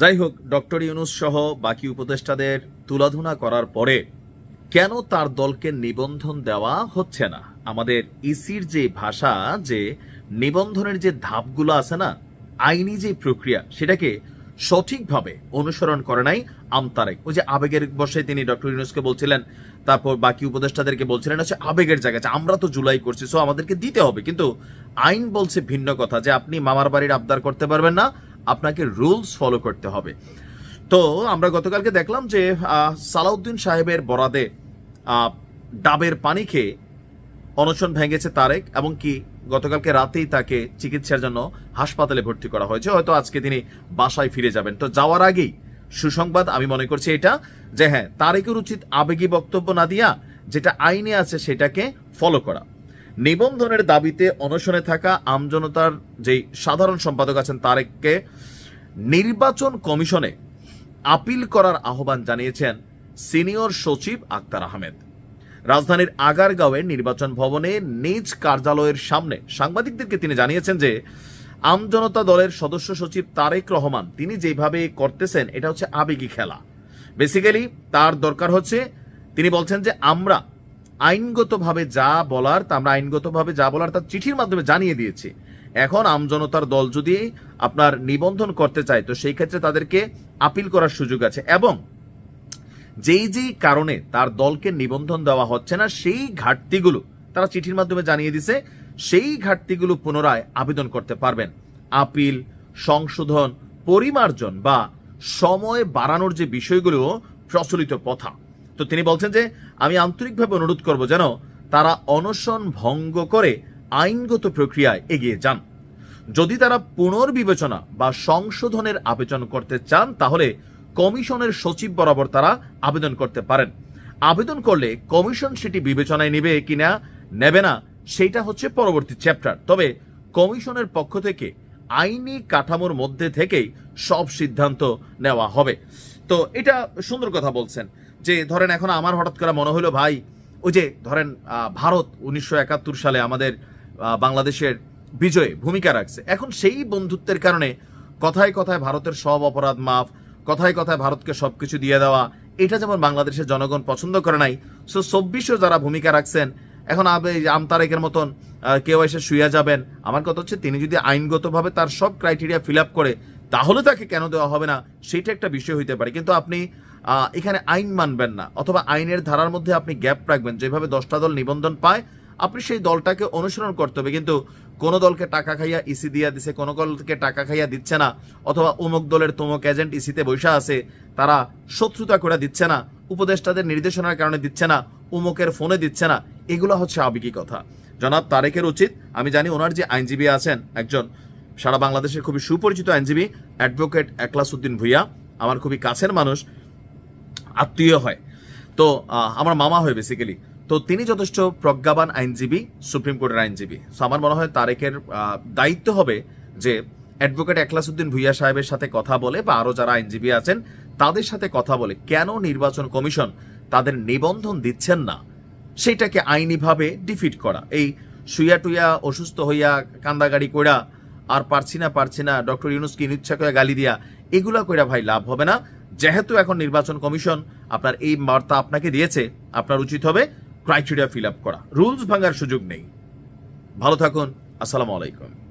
যাই হোক ডক্টর ইউনুস সহ বাকি উপদেষ্টাদের তুলাধুনা করার পরে কেন তার দলকে নিবন্ধন দেওয়া হচ্ছে না? আমাদের ইসির যে ভাষা, যে নিবন্ধনের যে ধাপগুলো আছে না, আইনি যে প্রক্রিয়া, সেটাকে সঠিকভাবে অনুসরণ করে নাই আমতারেক ওই যে আবেগের বসে তিনি ডক্টর ইউনুসকে বলছিলেন, তারপর বাকি উপদেষ্টাদেরকে বলছিলেন, হচ্ছে আবেগের জায়গা আমরা তো জুলাই করছি সো আমাদেরকে দিতে হবে। কিন্তু আইন বলছে ভিন্ন কথা, যে আপনি মামার বাড়ির আবদার করতে পারবেন না আপনাকে রুলস ফলো করতে হবে। তো আমরা গতকালকে দেখলাম যে সালাউদ্দিন সাহেবের বরাদে ডাবের পানি খেয়ে অনশন ভেঙেছে তারেক এবং কি গতকালকে রাতেই তাকে চিকিৎসার জন্য হাসপাতালে ভর্তি করা হয়েছে। হয়তো আজকে তিনি বাসায় ফিরে যাবেন। তো যাওয়ার আগেই সুসংবাদ, আমি মনে করছি এটা যে হ্যাঁ তারেকের উচিত আবেগী বক্তব্য না দিয়া যেটা আইনে আছে সেটাকে ফলো করা। নিবন্ধনের দাবিতে অনশনে থাকা আমজনতার যেই সাধারণ সম্পাদক আছেন তারেককে নির্বাচন কমিশনে আপিল করার আহ্বান জানিয়েছেন সিনিয়র সচিব আক্তার আহমেদ। রাজধানীর আগারগাঁওয়ের নির্বাচন ভবনে নিজ কার্যালয়ের সামনে সাংবাদিকদেরকে তিনি জানিয়েছেন যে, আমজনতা দলের সদস্য সচিব তারেক রহমান তিনি যেভাবে করতেছেন, এটা হচ্ছে আবেগী খেলা। বেসিক্যালি তার দরকার হচ্ছে, তিনি বলছেন যে আমরা আইনগতভাবে যা বলার, তা আমরা আইনগতভাবে যা বলার তার চিঠির মাধ্যমে জানিয়ে দিয়েছি। এখন আমজনতার দল যদি আপনার নিবন্ধন করতে চায়, তো সেই ক্ষেত্রে তাদেরকে আপিল করার সুযোগ আছে। এবং যেই যেই কারণে তার দলকে নিবন্ধন দেওয়া হচ্ছে না, সেই ঘাটতিগুলো তারা চিঠির মাধ্যমে জানিয়ে দিছে, সেই ঘাটতিগুলো পুনরায় আবেদন করতে পারবেন। আপিল, সংশোধন, পরিমার্জন বা সময় বাড়ানোর যে বিষয়গুলো প্রচলিত প্রথা তো তিনি বলছেন যে, আমি আন্তরিকভাবে অনুরোধ করব যেন তারা অনশন ভঙ্গ করে আইনগত প্রক্রিয়ায় এগিয়ে যান। যদি তারা পুনর্বিবেচনা বা সংশোধনের আবেদন করতে চান, তাহলে কমিশনের সচিব বরাবর তারা আবেদন করতে পারেন। আবেদন করলে কমিশন সেটি বিবেচনায় নেবে কিনা, নেবে না সেটা হচ্ছে পরবর্তী চ্যাপ্টার। তবে কমিশনের পক্ষ থেকে আইনি কাঠামোর মধ্যে থেকেই সব সিদ্ধান্ত নেওয়া হবে। তো এটা সুন্দর কথা বলছেন। যে ধরেন এখন আমার হঠাৎ করে মনে হলো ভাই, ওই যে ধরেন ভারত উনিশশো একাত্তর সালে আমাদের বাংলাদেশের বিজয়ে ভূমিকা রাখছে। এখন সেই বন্ধুত্বের কারণে কথায় কথায় ভারতের সব অপরাধ মাফ, কথায় কথায় ভারতকে সব কিছু দিয়ে দেওয়া, এটা যেমন বাংলাদেশের জনগণ পছন্দ করে নাই, সো চব্বিশও যারা ভূমিকা রাখছেন, এখন আমতারেকের মতন কেউ এসে শুয়ে যাবেন। আমার কথা হচ্ছে তিনি যদি আইনগতভাবে তার সব ক্রাইটেরিয়া ফিল আপ করে তাহলে তাকে কেন দেওয়া হবে না? সেটা একটা বিষয় হইতে পারে। কিন্তু আপনি এখানে আইন মানবেন না। অথবা আইনের ধারার মধ্যে আপনি গ্যাপ রাখবেন। যেভাবে দশটা দল নিবন্ধন পায়, আপনি সেই দলটাকে অনুসরণ করতে হবে। কিন্তু কোন দলকে টাকা খাইয়া ইসি দিয়া দিছে, কোন দলকে টাকা খাইয়া দিচ্ছে না, অথবা অমুক দলের তমুক এজেন্ট ইসিতে বৈশা আছে, তারা শত্রুতা করে দিচ্ছে না, উপদেষ্টাদের নির্দেশনার কারণে দিচ্ছে না উমুকের ফোনে দিচ্ছে না, এগুলো হচ্ছে আবেগী কথা জনাব তারেকের উচিত, আমি জানি ওনার যে আইনজীবী আছেন, একজন সারা বাংলাদেশের খুবই সুপরিচিত আইনজীবী অ্যাডভোকেট একলাস উদ্দিন ভুইয়া। আমার খুবই কাছের মানুষ, আত্মীয় হয়। তো আমার মামা হয় বেসিক্যালি তো তিনি যথেষ্ট প্রজ্ঞাবান আইনজীবী, সুপ্রিম কোর্টের আইনজীবী। সো আমার মনে হয় তারেকের দায়িত্ব হবে যে অ্যাডভোকেট একলাসউদ্দিন ভুইয়া সাহেবের সাথে কথা বলে বা আরও যারা আইনজীবী আছেন, তাদের সাথে কথা বলে কেন নির্বাচন কমিশন তাদের নিবন্ধন দিচ্ছেন না, সেটাকে আইনিভাবে ডিফিট করা। এই শুইয়া টুইয়া, অসুস্থ হইয়া কান্দাগাড়ি কইরা আর পারছি না পারছি না, ডক্টর ইউনুসকে ইচ্ছা করে গালি দিয়া, এগুলা কইরা ভাই লাভ হবে না। যেহেতু এখন নির্বাচন কমিশন আপনার এই বার্তা আপনাকে দিয়েছে, আপনার উচিত হবে ক্রাইটেরিয়া ফিল আপ করা। রুলস ভাঙার সুযোগ নেই। ভালো থাকুন, আসসালামু আলাইকুম।